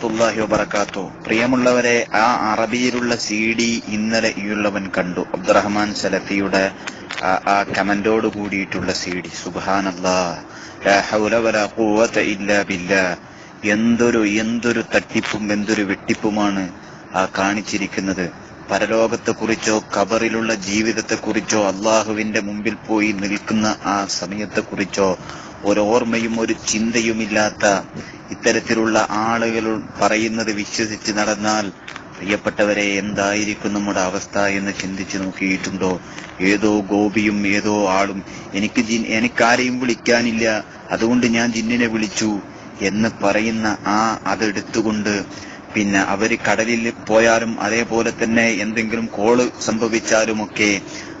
വറഹമത്തുല്ലാഹി വബർക്കാത്തു പ്രിയമുള്ളവരെ ആ അറബിയിലുള്ള സി ഡി ഇന്നലെ ഈയുള്ളവൻ കണ്ടു. അബ്ദുറഹ്മാൻ സലഫിയുടെ ആ, കമന്റോട് കൂടിയിട്ടുള്ള സി ഡി. സുബാനല്ലാ എന്തൊരു എന്തൊരു തട്ടിപ്പും എന്തൊരു വെട്ടിപ്പുമാണ് ആ കാണിച്ചിരിക്കുന്നത്. പരലോകത്തെക്കുറിച്ചോ കബറിലുള്ള ജീവിതത്തെക്കുറിച്ചോ അള്ളാഹുവിന്റെ മുമ്പിൽ പോയി നിൽക്കുന്ന ആ സമയത്തെക്കുറിച്ചോ ഒരോർമ്മയും ഒരു ചിന്തയുമില്ലാത്ത ഇത്തരത്തിലുള്ള ആളുകൾ പറയുന്നത് വിശ്വസിച്ച് നടന്നാൽ പ്രിയപ്പെട്ടവരെ എന്തായിരിക്കും നമ്മുടെ അവസ്ഥ എന്ന് ചിന്തിച്ച് നോക്കിയിട്ടുണ്ടോ? ഏതോ ഗോപിയും ഏതോ ആളും എനിക്ക് എനിക്കാരെയും വിളിക്കാനില്ല അതുകൊണ്ട് ഞാൻ ജിന്നിനെ വിളിച്ചു എന്ന് പറയുന്ന ആ അതെടുത്തുകൊണ്ട് പിന്നെ അവർ കടലിൽ പോയാലും അതേപോലെ തന്നെ എന്തെങ്കിലും കോൾ സംഭവിച്ചാലുമൊക്കെ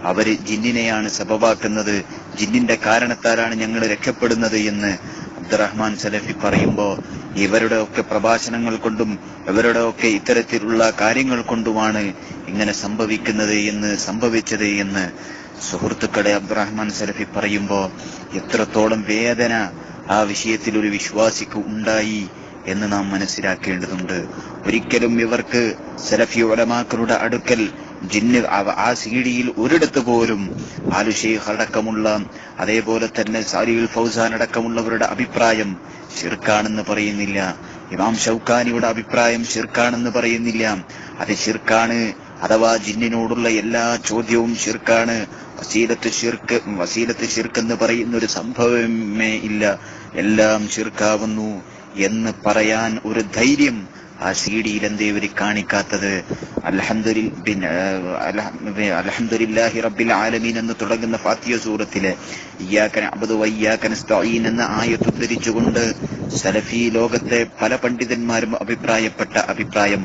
അവർ ജിന്നിനെയാണ് സബബാക്കുന്നത് ജിന്നിന്റെ കാരണത്താലാണ് ഞങ്ങൾ രക്ഷപ്പെടുന്നത് എന്ന് അബ്ദുറഹ്മാൻ സലഫി പറയുമ്പോ ഇവരുടെ ഒക്കെ പ്രഭാഷണങ്ങൾ കൊണ്ടും ഇവരുടെ ഒക്കെ ഇത്തരത്തിലുള്ള കാര്യങ്ങൾ കൊണ്ടുമാണ് ഇങ്ങനെ സംഭവിക്കുന്നത് എന്ന് സംഭവിച്ചത് എന്ന് സുഹൃത്തുക്കളെ അബ്ദുറഹ്മാൻ സലഫി പറയുമ്പോ എത്രത്തോളം വേദന ആ വിഷയത്തിൽ ഒരു വിശ്വാസിക്ക് ഉണ്ടായി എന്ന് നാം മനസ്സിലാക്കേണ്ടതുണ്ട്. ഒരിക്കലും ഇവർക്ക് സലഫി ഉലമാക്കളുടെ അടുക്കൽ ജിന്ന് ആ സീഡിയിൽ ഒരിടത്ത് പോലും ആലു ഷെയ്ഖ് അടക്കമുള്ള അതേപോലെ തന്നെ സാലിഹുൽ ഫൗസാൻ അടക്കമുള്ളവരുടെ അഭിപ്രായം ഷിർക്കാണെന്ന് പറയുന്നില്ല. ഇമാം ഷൗക്കാനിയുടെ അഭിപ്രായം ഷിർക്കാണെന്ന് പറയുന്നില്ല. അത് ഷിർക്കാണ് അഥവാ ജിന്നിനോടുള്ള എല്ലാ ചോദ്യവും ഷിർക്കാണ് വസീലത്ത് ഷിർക്ക് വസീലത്ത് ഷിർക്ക് എന്ന് പറയുന്ന ഒരു സംഭവമേ ഇല്ല. എല്ലാം ഷിർക്കാവുന്നു എന്ന് പറയാൻ ഒരു ധൈര്യം ആ സി ഡിയിൽ എന്തേ ഇവർ കാണിക്കാത്തത് അലഹമുല്ലാഹി റബ്ബിൽ ആലമീൻ എന്ന് തുടങ്ങുന്ന ഫാത്തിയ സൂറത്തിലെ ഇയ്യാക്കൻ അബദു വയ്യാക്കൻ സ്തഈൻ എന്ന ആയത്ത് ഉദ്ധരിച്ചുകൊണ്ട് സലഫി ലോകത്തെ പല പണ്ഡിതന്മാരും അഭിപ്രായപ്പെട്ട അഭിപ്രായം.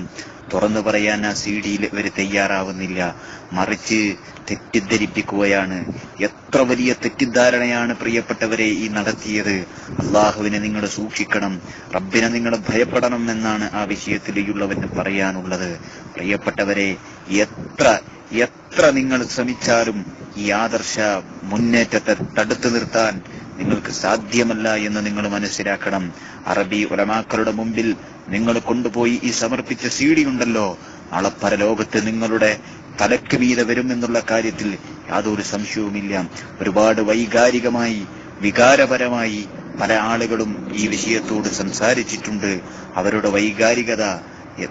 തുറന്നു പറയാൻ ആ സി ഡിയിൽ ഇവർ തയ്യാറാവുന്നില്ല. മറിച്ച് തെറ്റിദ്ധരിപ്പിക്കുകയാണ്. എത്ര വലിയ തെറ്റിദ്ധാരണയാണ് പ്രിയപ്പെട്ടവരെ ഈ നടത്തിയത്. അള്ളാഹുവിനെ നിങ്ങൾ സൂക്ഷിക്കണം. റബ്ബിനെ നിങ്ങൾ ഭയപ്പെടണം എന്നാണ് ആ വിഷയത്തിലുള്ളവന് പറയാനുള്ളത്. പ്രിയപ്പെട്ടവരെ എത്ര എത്ര നിങ്ങൾ ശ്രമിച്ചാലും ഈ ആദർശ മുന്നേറ്റത്തെ തടുത്തു നിർത്താൻ നിങ്ങൾക്ക് സാധ്യമല്ല എന്ന് നിങ്ങൾ മനസ്സിലാക്കണം. അറബി ഉലമാക്കളുടെ മുമ്പിൽ നിങ്ങൾ കൊണ്ടുപോയി ഈ സമർപ്പിച്ച സീഡി ഉണ്ടല്ലോ. അളപ്പര ലോകത്ത് നിങ്ങളുടെ തലക്ക് മീതെ വരുമെന്നുള്ള കാര്യത്തിൽ യാതൊരു സംശയവുമില്ല. ഒരുപാട് വൈകാരികമായി വികാരപരമായി പല ആളുകളും ഈ വിഷയത്തോട് സംസാരിച്ചിട്ടുണ്ട്. അവരുടെ വൈകാരികത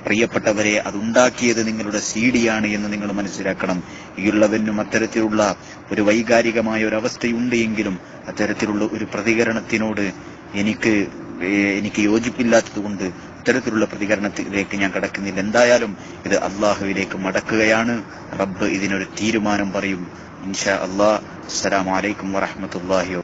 പ്രിയപ്പെട്ടവരെ അതുണ്ടാക്കിയത് നിങ്ങളുടെ സീഡിയാണ് എന്ന് നിങ്ങൾ മനസ്സിലാക്കണം. ഈയുള്ളവനും അത്തരത്തിലുള്ള ഒരു വൈകാരികമായ ഒരു അവസ്ഥയുണ്ട് എങ്കിലും അത്തരത്തിലുള്ള ഒരു പ്രതികരണത്തിനോട് എനിക്ക് എനിക്ക് യോജിപ്പില്ലാത്തതുകൊണ്ട് ഇത്തരത്തിലുള്ള പ്രതികരണത്തിലേക്ക് ഞാൻ കടക്കുന്നില്ല. എന്തായാലും ഇത് അള്ളാഹുവിലേക്ക് മടക്കുകയാണ്. റബ്ബ് ഇതിനൊരു തീരുമാനം പറയും. ഇൻഷാ അള്ളാഹ് അസ്സലാമു അലൈക്കും വറഹ്മത്തുള്ളാഹി വ